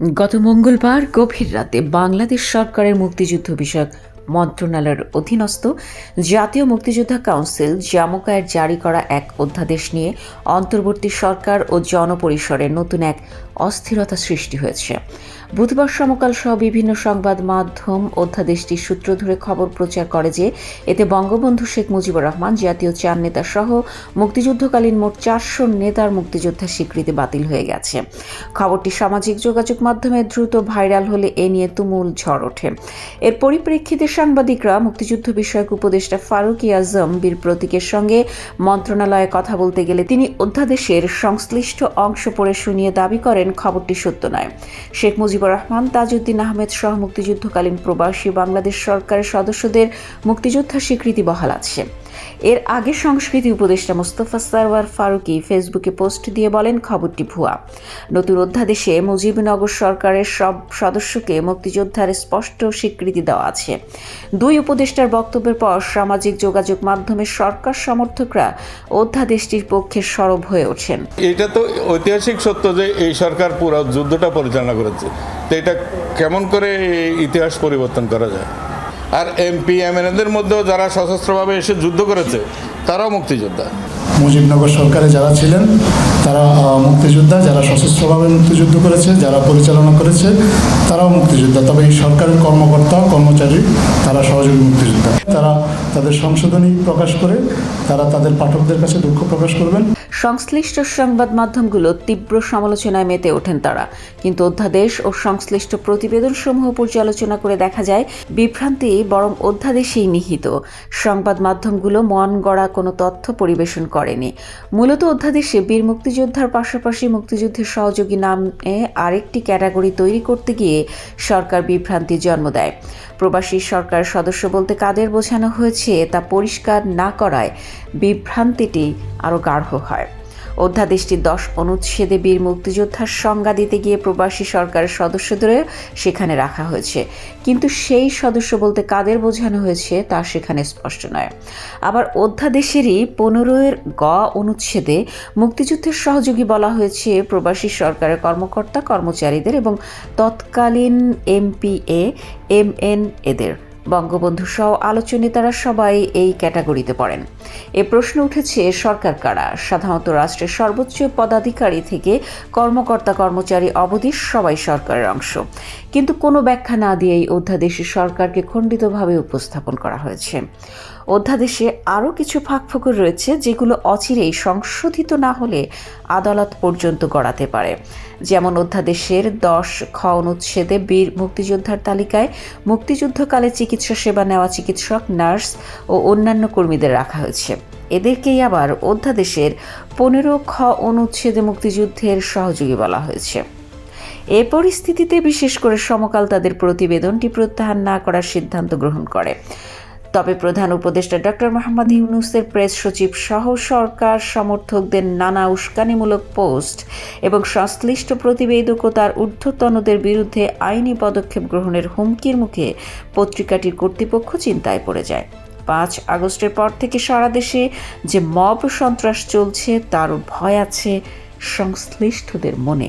গত মঙ্গলবার গভীর রাতে বাংলাদেশ সরকারের মুক্তিযুদ্ধ বিষয়ক মন্ত্রণালয়ের অধীনস্থ জাতীয় মুক্তিযোদ্ধা কাউন্সিল জামুকায়ের জারি করা এক অধ্যাদেশ নিয়ে অন্তর্বর্তী সরকার ও জনপরিসরে নতুন এক অস্থিরতা সৃষ্টি হয়েছে। বুধবার সমকাল সহ বিভিন্ন সংবাদ মাধ্যম অধ্যাদেশটির সূত্র ধরে খবর প্রচার করে যে এতে বঙ্গবন্ধু শেখ মুজিবুর রহমান, জাতীয় চার নেতা সহ মুক্তিযুদ্ধকালীন মোট চারশো নেতার মুক্তিযোদ্ধার স্বীকৃতি বাতিল হয়ে গেছে। খবরটি সামাজিক যোগাযোগ মাধ্যমে দ্রুত ভাইরাল হলে এ নিয়ে তুমুল ঝড় ওঠে। এর পরিপ্রেক্ষিতে সাংবাদিকরা মুক্তিযুদ্ধ বিষয়ক উপদেষ্টা ফারুক ইয়াজম বীর প্রতীকের সঙ্গে মন্ত্রণালয়ে কথা বলতে গেলে তিনি অধ্যাদেশের সংশ্লিষ্ট অংশ পড়ে শুনিয়ে দাবি করেন খবরটি সত্য নয়। শেখ মুজিবুর রহমান তাজউদ্দিন আহমেদ সহ মুক্তিযুদ্ধকালীন প্রবাসী বাংলাদেশ সরকারের সদস্যদের মুক্তিযোদ্ধার স্বীকৃতি বহাল আছে। এর আগে সংস্কৃতি উপদেষ্টা মোস্তফা সারওয়ার ফারুকি ফেসবুকে পোস্ট দিয়ে বলেন, খবরটি ভুয়া। নতুন অধ্যাদেশে মুজিবনগর সরকারের সব সদস্যকে মুক্তিযোদ্ধার স্পষ্ট স্বীকৃতি দেওয়া আছে। দুই উপদেষ্টার বক্তব্যের পর সামাজিক যোগাযোগ মাধ্যমে সরকার সমর্থকরা অধ্যাদেশটির পক্ষে সরব হয়ে ওঠেন। এটা তো ঐতিহাসিক সত্য যে এই সরকার পুরো যুদ্ধটা পরিচালনা করেছে। তো এটা কেমন করে ইতিহাস পরিবর্তন করা যায়? আর এমপি এমএনএদের মধ্যেও যারা সশস্ত্রভাবে এসে যুদ্ধ করেছে, তারাও মুক্তিযোদ্ধা। মুজিবনগর সরকারে যারা ছিলেন, তারা মুক্তিযোদ্ধা, যারা সশস্ত্রভাবে মুক্তিযুদ্ধ করেছে, যারা পরিচালনা করেছে, তারাও মুক্তিযোদ্ধা। তবে এই সরকারের কর্মকর্তা, কর্মচারী, তারা সহযোগী মুক্তিযোদ্ধা। তারা তাদের সংশোধনী প্রকাশ করে, তারা তাদের পাঠকদের কাছে দুঃখ প্রকাশ করবেন। সংশ্লিষ্ট সংবাদ মাধ্যমগুলো তীব্র সমালোচনায় মেতে ওঠেন তারা। কিন্তু অধ্যাদেশ ও সংশ্লিষ্ট প্রতিবেদন সমূহ পর্যালোচনা করে দেখা যায়, বিভ্রান্তি বরং অধ্যাদেশেই নিহিত। সংবাদ মাধ্যমগুলো মন গড়া কোনো তথ্য পরিবেশন করেনি। মূলত অধ্যাদেশে বীর মুক্তিযোদ্ধার পাশাপাশি মুক্তিযুদ্ধের সহযোগী নামে আরেকটি ক্যাটাগরি তৈরি করতে গিয়ে সরকার বিভ্রান্তি জন্ম দেয়। প্রবাসী সরকার সদস্য বলতে কাদের বোঝানো হয়েছে তা পরিষ্কার না করায় বিভ্রান্তিটি আরও গাঢ় হয়। অধ্যাদেশটির দশ অনুচ্ছেদে বীর মুক্তিযোদ্ধার সংজ্ঞা দিতে গিয়ে প্রবাসী সরকারের সদস্যদের সেখানে রাখা হয়েছে। কিন্তু সেই সদস্য বলতে কাদের বোঝানো হয়েছে তা সেখানে স্পষ্ট নয়। আবার অধ্যাদেশেরই পনেরোয়ের গ অনুচ্ছেদে মুক্তিযুদ্ধের সহযোগী বলা হয়েছে প্রবাসী সরকারের কর্মকর্তা, কর্মচারীদের এবং তৎকালীন এমপিএ এম এন এদের। বঙ্গবন্ধু সহ আলোচ্য নেতারা সবাই এই ক্যাটাগরিতে পড়েন। এ প্রশ্ন উঠেছে, সরকার কারা? সাধারণত রাষ্ট্রের সর্বোচ্চ পদাধিকারী থেকে কর্মকর্তা কর্মচারী অবধি সবাই সরকারের অংশ। কিন্তু কোনো ব্যাখ্যা না দিয়েই অধ্যাদেশে সরকারকে খণ্ডিতভাবে উপস্থাপন করা হয়েছে। অধ্যাদেশে আরও কিছু ফাঁকফোকর রয়েছে যেগুলো অচিরেই সংশোধিত না হলে আদালত পর্যন্ত গড়াতে পারে। যেমন অধ্যাদেশের দশ খ অনুচ্ছেদে বীর মুক্তিযোদ্ধার তালিকায় মুক্তিযুদ্ধকালে চিকিৎসা সেবা নেওয়া চিকিৎসক, নার্স ও অন্যান্য কর্মীদের রাখা হয়েছে। এদেরকেই আবার অধ্যাদেশের পনেরো খ অনুচ্ছেদে মুক্তিযুদ্ধের সহযোগী বলা হয়েছে। এ পরিস্থিতিতে বিশেষ করে সমকাল তাদের প্রতিবেদনটি প্রত্যাহার না করার সিদ্ধান্ত গ্রহণ করে। তবে প্রধান উপদেষ্টা ডক্টর মোহাম্মদ ইউনুসের প্রেস সচিব সহ সরকার সমর্থকদের নানা উস্কানিমূলক পোস্ট এবং সংশ্লিষ্ট প্রতিবেদক ও তার ঊর্ধ্বতনদের বিরুদ্ধে আইনি পদক্ষেপ গ্রহণের হুমকির মুখে পত্রিকাটির কর্তৃপক্ষ চিন্তায় পড়ে যায়। পাঁচ আগস্টের পর থেকে সারা দেশে যে মব সন্ত্রাস চলছে, তারও ভয় আছে সংশ্লিষ্টদের মনে।